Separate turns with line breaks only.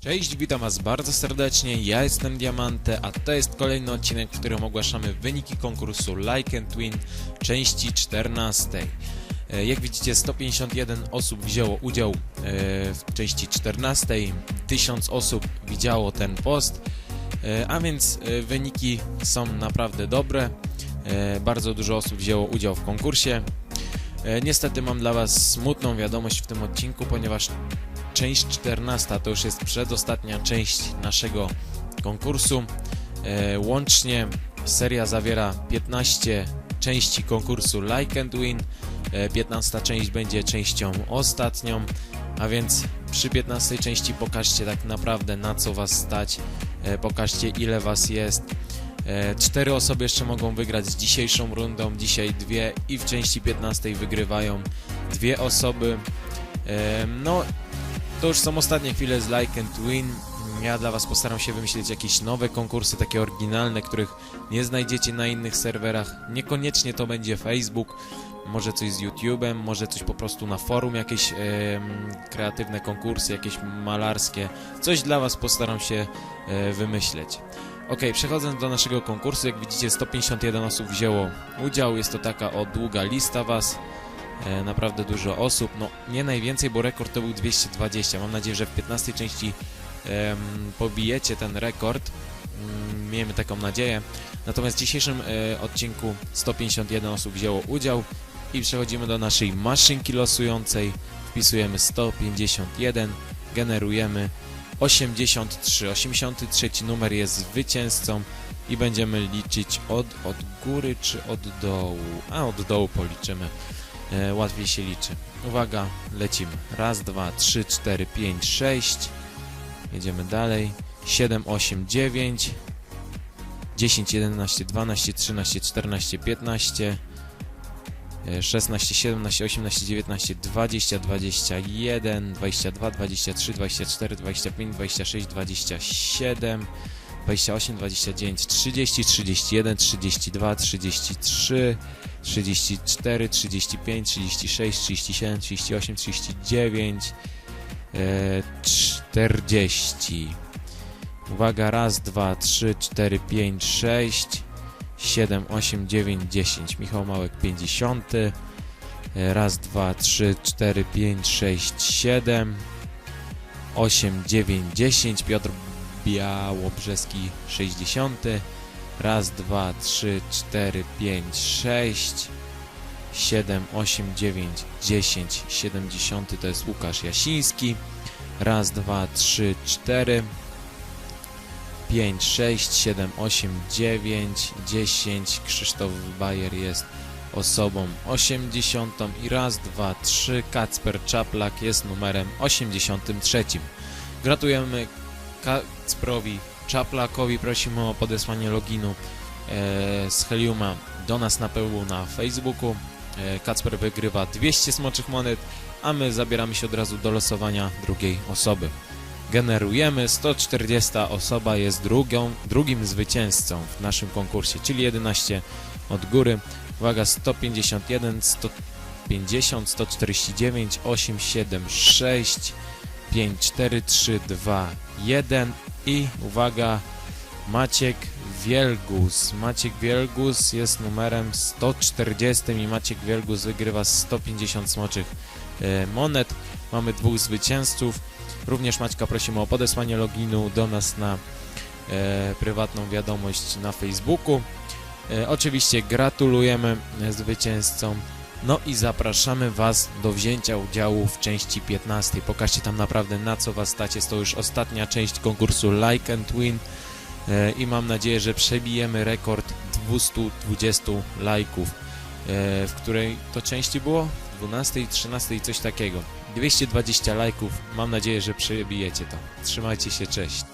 Cześć, witam Was bardzo serdecznie, ja jestem Diamante, a to jest kolejny odcinek, w którym ogłaszamy wyniki konkursu Like and części 14. E, Jak widzicie 151 osób wzięło udział e, w części 14, 1000 osób widziało ten post, e, a więc wyniki są naprawdę dobre, bardzo dużo osób wzięło udział w konkursie. Niestety mam dla Was smutną wiadomość w tym odcinku, ponieważ część 14 to już jest przedostatnia część naszego konkursu. E, łącznie seria zawiera 15 części konkursu Like and Win. E, 15 część będzie częścią ostatnią, a więc przy 15 części pokażcie tak naprawdę na co Was stać, e, pokażcie ile Was jest. E, Cztery osoby jeszcze mogą wygrać z dzisiejszą rundą, dzisiaj dwie i w części 15 wygrywają dwie osoby. E, No, to już są ostatnie chwile z Like and Win. Ja dla Was postaram się wymyślić jakieś nowe konkursy, takie oryginalne, których nie znajdziecie na innych serwerach. Niekoniecznie to będzie Facebook, może coś z YouTube'em, może coś po prostu na forum, jakieś kreatywne konkursy, jakieś malarskie. Coś dla Was postaram się e, wymyśleć. Ok, przechodząc do naszego konkursu, jak widzicie 151 osób wzięło udział, jest to taka o długa lista Was, naprawdę dużo osób, no nie najwięcej, bo rekord to był 220, mam nadzieję, że w 15 części em, pobijecie ten rekord, Mm, miejmy taką nadzieję, natomiast w dzisiejszym e, odcinku 151 osób wzięło udział i przechodzimy do naszej maszynki losującej, wpisujemy 151, generujemy 83. 83 numer jest zwycięzcą i będziemy liczyć od, od góry czy od dołu. A od dołu policzymy. E, łatwiej się liczy. Uwaga, lecimy. Raz, dwa, trzy, cztery, pięć, sześć. Jedziemy dalej. 7, 8, 9. 10, 11, 12, 13, 14, 15. e, 16, 17, 18, 19, 20, 21, 22, 23, 24, 25, 26, 27, 28, 29, 30, 31, 32, 33, 34, 35, 36, 37, 38, 39, e, 40. Uwaga, raz, dwa, trzy, cztery, pięć, sześć, 7, 8, 9, 10. Michał Małek 50. E, Raz, dwa, trzy, cztery, pięć, sześć, 7, 8, 9, 10. Piotr Białobrzeski 60. Raz, dwa, trzy, cztery, pięć, sześć, 7, 8, 9, 10. 70 to jest Łukasz Jasiński. Raz, dwa, trzy, cztery. 5, 6, 7, 8, 9, 10. Krzysztof Bajer jest osobą 80 i raz, dwa, trzy. Kacper Czaplak jest numerem 83. Gratulujemy Kacprowi Czaplakowi. Prosimy o podesłanie loginu e, z Heliuma do nas na pełu na Facebooku. E, Kacper wygrywa 200 smoczych monet, a my zabieramy się od razu do losowania drugiej osoby generujemy. 140 osoba jest drugą, drugim zwycięzcą w naszym konkursie, czyli 11 od góry. Uwaga, 151, 150, 149, 8, 7, 6, 5, 4, 3, 2, 1 i uwaga, Maciek Wielgus. Maciek Wielgus jest numerem 140 i Maciek Wielgus wygrywa 150 smoczych e, monet. Mamy dwóch zwycięzców. Również Maćka prosimy o podesłanie loginu do nas na e, prywatną wiadomość na Facebooku. E, oczywiście gratulujemy e, zwycięzcom. No i zapraszamy Was do wzięcia udziału w części 15. Pokażcie tam naprawdę na co Was stać. Jest to już ostatnia część konkursu Like and Win e, i mam nadzieję, że przebijemy rekord 220 lajków. E, w której to części było? 12, 13 i coś takiego. 220 lajków. Mam nadzieję, że przebijecie to. Trzymajcie się, cześć.